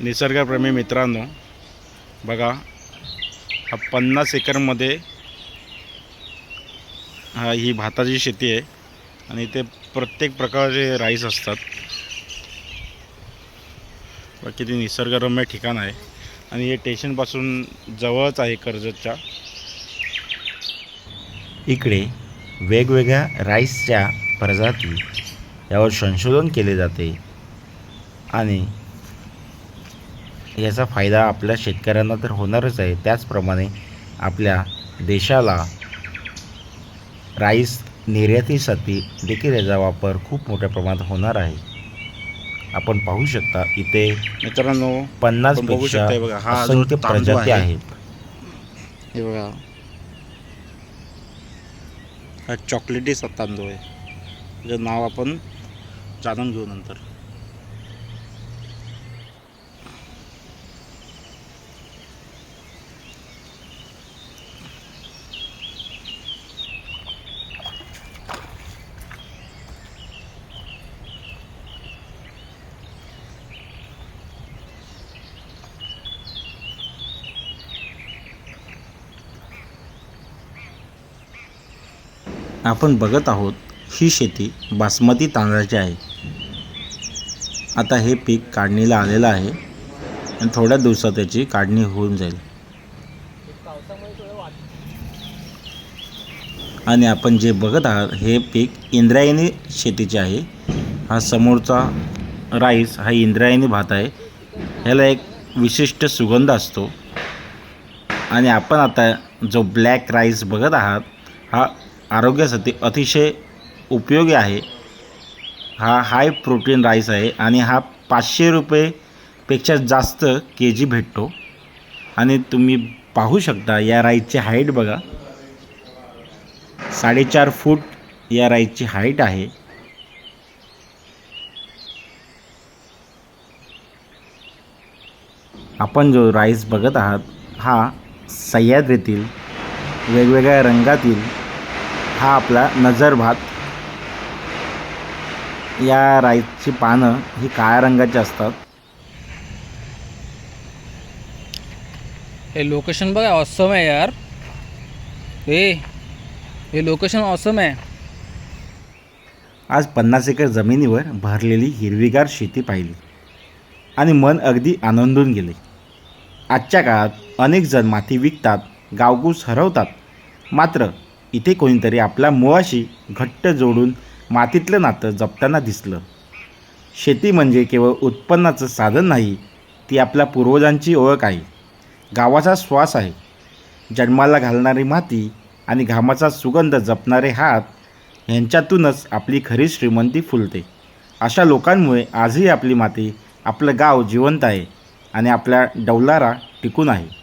निसर्गप्रेमी मित्रांनो बघा हा पन्नास एकरमध्ये हा ही भाताची शेती आहे आणि इथे प्रत्येक प्रकारचे राईस असतात. किती निसर्गरम्य ठिकाण आहे. आणि हे स्टेशनपासून जवळच आहे कर्जतच्या. इकडे वेगवेगळ्या राईसच्या प्रजाती यावर संशोधन केले जाते. आणि याचा फायदा आपल्या शेतकऱ्यांना तर होणारच आहे. त्याचप्रमाणे आपल्या देशाला राईस निर्यातीसाठी देखील याचा वापर खूप मोठ्या प्रमाणात होणार आहे. आपण पाहू शकता इथे मित्रांनो पन्नास बघू शकता बघा, हा जो प्रजाती आहे. आहेत. हे बघा. हा चॉकलेटीचा तांदूळ आहे. त्याचं नाव आपण जाणून घेऊ नंतर. आपण बघत आहोत ही शेती बासमती तांदळाची आहे. आता हे पीक काढणीला आलेलं आहे आणि थोड्या दिवसात त्याची काढणी होऊन जाईल. आणि आपण जे बघत आहात हे पीक इंद्रायणी शेतीचे आहे. हा समोरचा राईस हा इंद्रायणी भात आहे. ह्याला एक विशिष्ट सुगंध असतो. आणि आपण आता जो ब्लॅक राईस बघत आहात हा आरोग्यासाठी अतिशय उपयोगी आहे. हा हाय प्रोटीन राईस आहे आणि हा पाचशे रुपयेपेक्षा जास्त के जी भेटतो. आणि तुम्ही पाहू शकता या राईसची हाईट बघा. साडेचार फूट या राईसची हाईट आहे. आपण जो राईस बघत आहात हा सह्याद्रीतील वेगवेगळ्या रंगातील हा आपला नजर भात. या राईसची पानं ही काळ्या रंगाची असतात. हे लोकेशन बघा ऑसम आहे यार. हे हे लोकेशन ऑसम आहे. आज पन्नास एकर जमिनीवर भरलेली हिरवीगार शेती पाहिली आणि मन अगदी आनंदून गेले. आजच्या काळात अनेक जण माती विकतात गावकूस हरवतात. मात्र इथे कोणीतरी आपल्या मुळाशी घट्ट जोडून मातीतलं नातं जपताना दिसलं. शेती म्हणजे केवळ उत्पन्नाचं साधन नाही ती आपल्या पूर्वजांची ओळख आहे. गावाचा श्वास आहे. जन्माला घालणारी माती आणि घामाचा सुगंध जपणारे हात ह्यांच्यातूनच आपली खरी श्रीमंती फुलते. अशा लोकांमुळे आजही आपली माती आपलं गाव जिवंत आहे आणि आपल्या डौलारा टिकून आहे.